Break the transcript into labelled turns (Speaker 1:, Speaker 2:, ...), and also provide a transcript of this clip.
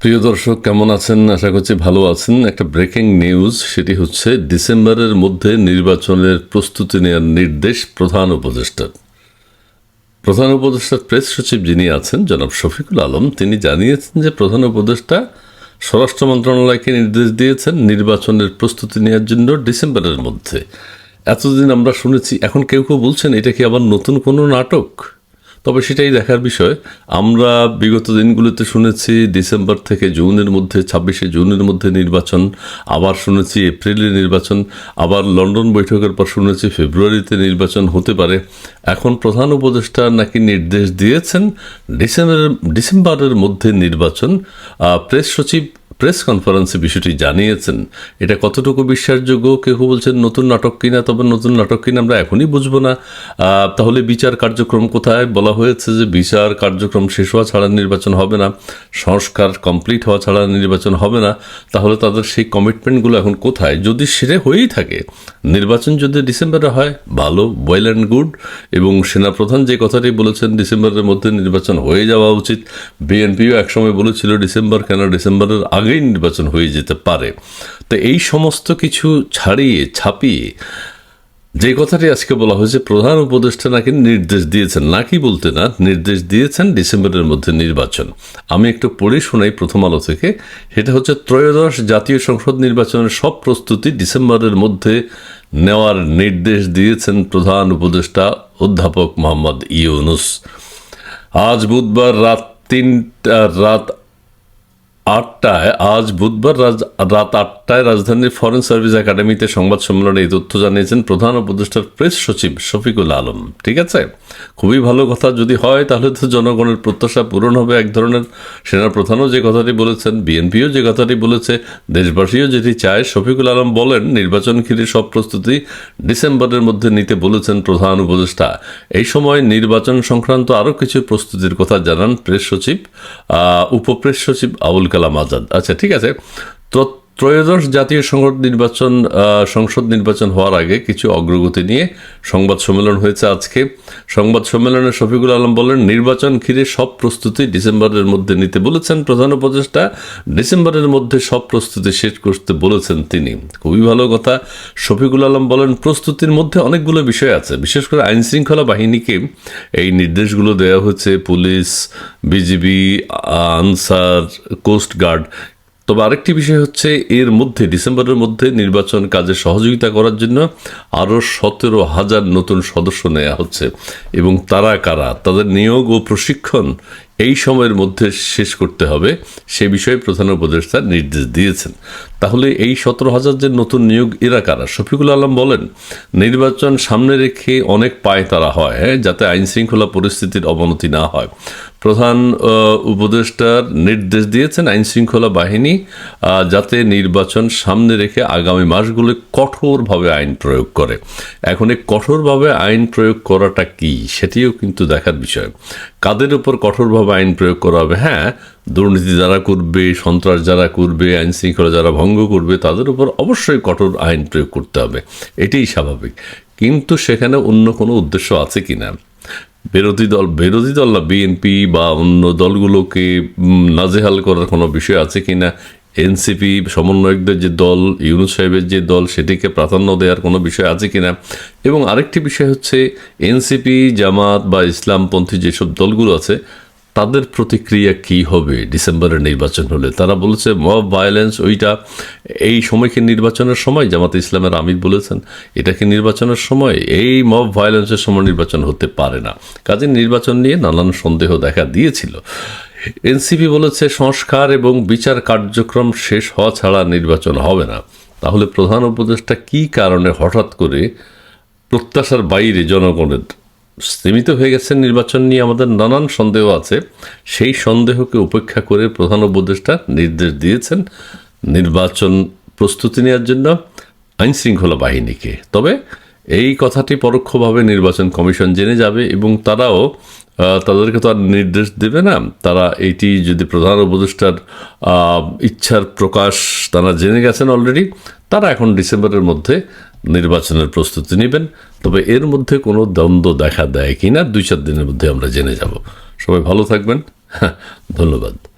Speaker 1: প্রিয় দর্শক, কেমন আছেন? আশা করছি ভালো আছেন। একটা ব্রেকিং নিউজ সেটি হচ্ছে ডিসেম্বরের মধ্যে নির্বাচনের প্রস্তুতি নেওয়ার নির্দেশ প্রধান উপদেষ্টার। প্রধান উপদেষ্টার প্রেস সচিব যিনি আছেন, জনাব শফিকুল আলম, তিনি জানিয়েছেন যে প্রধান উপদেষ্টা স্বরাষ্ট্র মন্ত্রণালয়কে নির্দেশ দিয়েছেন নির্বাচনের প্রস্তুতি নেওয়ার জন্য ডিসেম্বরের মধ্যে। এতদিন আমরা শুনেছি, এখন কেউ কেউ বলছেন, এটা কি আবার নতুন কোনো নাটক? তবে সেটাই দেখার বিষয়। আমরা বিগত দিনগুলোতে শুনেছি, ডিসেম্বর থেকে জুনের মধ্যে, ছাব্বিশে জুনের মধ্যে নির্বাচন, আবার শুনেছি এপ্রিলে নির্বাচন, আবার লন্ডন বৈঠকের পর শুনেছি ফেব্রুয়ারিতে নির্বাচন হতে পারে। এখন প্রধান উপদেষ্টা নাকি নির্দেশ দিয়েছেন ডিসেম্বরের ডিসেম্বরের মধ্যে নির্বাচন। প্রেস সচিব প্রেস কনফারেন্সে বিষয়টি জানিয়েছেন। এটা কতটুকু বিশ্বাসযোগ্য? কেউ বলছেন, নতুন নাটক কিনা? তবে নতুন নাটক কিনা আমরা এখনই বুঝব না। তাহলে বিচার কার্যক্রম কোথায়? বলা হয়েছে যে বিচার কার্যক্রম শেষ হওয়া ছাড়া নির্বাচন হবে না। সংস্কার কমপ্লিট হওয়া ছাড়া নির্বাচন হবে না। তাহলে তাদের সেই কমিটমেন্টগুলো এখন কোথায়? যদি সেটা হয়েই থাকে, নির্বাচন যদি ডিসেম্বরে হয়, ভালো ওয়েল অ্যান্ড গুড এবং সেনাপ্রধান যে কথাটি বলেছেন, ডিসেম্বরের মধ্যে নির্বাচন হয়ে যাওয়া উচিত। বিএনপিও একসময় বলেছিল, ডিসেম্বর কেন? ডিসেম্বরের আগেই নির্বাচন হয়ে যেতে পারে। তো এই সমস্ত কিছু ছাড়িয়ে, ছাপিয়ে যে কথাটি আজকে বলা হয়েছে, প্রধান উপদেষ্টা নাকি নির্দেশ দিয়েছেন। নাকি বলতে না, নির্দেশ দিয়েছেন ডিসেম্বরের মধ্যে নির্বাচন। আমি একটু পড়ে শোনাই প্রথম আলো থেকে। সেটা হচ্ছে, ত্রয়োদশ জাতীয় সংসদ নির্বাচনের সব প্রস্তুতি ডিসেম্বরের মধ্যে নেওয়ার নির্দেশ দিয়েছেন প্রধান উপদেষ্টা অধ্যাপক মোহাম্মদ ইউনুস। আজ বুধবার রাত তিনটা, রাত আটটায়, আজ বুধবার রাত আটটায় রাজধানীর ফরেন সার্ভিস একাডেমিতে সংবাদ সম্মেলনে এই তথ্য জানিয়েছেন প্রধান উপদেষ্টার প্রেস সচিব শফিকুল আলম। ঠিক আছে? খুবই ভালো কথা যদি হয়, তাহলে তো জনগণের প্রত্যাশা পূরণ হবে এক ধরনের। সেনা প্রধানও যে কথাটি বলেছেন, বিএনপিও যে কথাটি বলেছে, দেশবাসীও যেটি চায়, শফিকুল আলম বলেন, নির্বাচন ঘিরে সব প্রস্তুতি ডিসেম্বরের মধ্যে নিতে বলেছেন প্রধান উপদেষ্টা। এই সময় নির্বাচন সংক্রান্ত আরও কিছু প্রস্তুতির কথা জানান প্রেস সচিব উপপ্রেস সচিব আবুল কালাম আজাদ। আচ্ছা ঠিক আছে। তো ত্রয়োদশ জাতীয় সংসদ নির্বাচন সংসদ নির্বাচন হওয়ার আগে কিছু অগ্রগতি নিয়ে সংবাদ সম্মেলন হয়েছে আজকে। সংবাদ সম্মেলনে শফিকুল আলম বলেন, নির্বাচন ঘিরে সব প্রস্তুতি ডিসেম্বরের মধ্যে নিতে বলেছেন প্রধান উপদেষ্টা। ডিসেম্বরের মধ্যে সব প্রস্তুতি শেষ করতে বলেছেন তিনি। খুবই ভালো কথা। শফিকুল আলম বলেন, প্রস্তুতির মধ্যে অনেকগুলো বিষয় আছে। বিশেষ করে আইন শৃঙ্খলা বাহিনীকে এই নির্দেশগুলো দেওয়া হচ্ছে police, BGB, Ansar, coast guard তবে আরেকটি বিষয় হচ্ছে, এর মধ্যে, ডিসেম্বরের মধ্যে নির্বাচন কাজে সহযোগিতা করার জন্য আরও সতেরো হাজার নতুন সদস্য নেওয়া হচ্ছে। এবং তারা কারা? তাদের নিয়োগ ও প্রশিক্ষণ এই সময়ের মধ্যে শেষ করতে হবে। সে বিষয়ে প্রধান উপদেষ্টা নির্দেশ দিয়েছেন। তাহলে এই সতেরো হাজার যে নতুন নিয়োগ এরা কারা? শফিকুল আলম বলেন নির্বাচন সামনে রেখে অনেক পায় তারা হয় হ্যাঁ, যাতে আইন শৃঙ্খলা পরিস্থিতির অবনতি না হয়। প্রধান উপদেষ্টার নির্দেশ দিয়েছেন আইন শৃঙ্খলা বাহিনী যাতে নির্বাচন সামনে রেখে আগামী মাসগুলো কঠোরভাবে আইন প্রয়োগ করে। এখন এই কঠোরভাবে আইন প্রয়োগ করাটা কি? সেটিও কিন্তু দেখার বিষয়। কাদের উপর কঠোরভাবে আইন প্রয়োগ করা হবে। হ্যাঁ দুর্নীতি যারা করবে, সন্ত্রাস যারা করবে, আইন শৃঙ্খলা যারা ভঙ্গ করবে, তাদের উপর অবশ্যই কঠোর আইন প্রয়োগ করতে হবে। এটাই স্বাভাবিক। কিন্তু সেখানে অন্য কোনো উদ্দেশ্য আছে কিনা? বিরোধী দল বিরোধী দল না বিএনপি বা অন্য দলগুলোকে নাজেহাল করার কোনো বিষয় আছে কিনা? এনসিপি সমন্বয়কদের যে দল, ইউনুস সাহেবের যে দল, সেটিকে প্রাধান্য দেওয়ার কোনো বিষয় আছে কিনা? এবং আরেকটি বিষয় হচ্ছে এনসিপি জামাত বা ইসলামপন্থী যেসব দলগুলো আছে তাদের প্রতিক্রিয়া কি হবে? ডিসেম্বরের নির্বাচন হলে। তারা বলেছে, মব ভায়োলেন্স ওইটা এই সময়কে নির্বাচনের সময়, জামাতে ইসলামের আমির বলেছেন। এটা কি নির্বাচনের সময়, এই মব ভায়োলেন্সের সময় নির্বাচন হতে পারে না। কাজে নির্বাচন নিয়ে নানান সন্দেহ দেখা দিয়েছিল। এনসিপি বলেছে, সংস্কার এবং বিচার কার্যক্রম শেষ হওয়া ছাড়া নির্বাচন হবে না। তাহলে প্রধান উপদেষ্টা কি কারণে হঠাৎ করে প্রত্যাশার বাইরে জনগণের সীমিত হয়ে গেছে নির্বাচন নিয়ে আমাদের নানান সন্দেহ আছে। সেই সন্দেহকে উপেক্ষা করে প্রধান উপদেষ্টা নির্দেশ দিয়েছেন নির্বাচন প্রস্তুতি নেওয়ার জন্য আইন শৃঙ্খলা বাহিনীকে। তবে এই কথাটি পরোক্ষভাবে নির্বাচন কমিশন জেনে যাবে এবং তারাও তাদেরকে তো আর নির্দেশ দেবে না। তারা এইটি যদি প্রধান উপদেষ্টার ইচ্ছার প্রকাশ তারা জেনে গেছেন অলরেডি, তারা এখন ডিসেম্বরের মধ্যে নির্বাচনের প্রস্তুতি নেবেন, তবে এর মধ্যে কোনো দ্বন্দ্ব দেখা দেয় কি না দুই চার দিনের মধ্যে আমরা জেনে যাব। সবাই ভালো থাকবেন। ধন্যবাদ।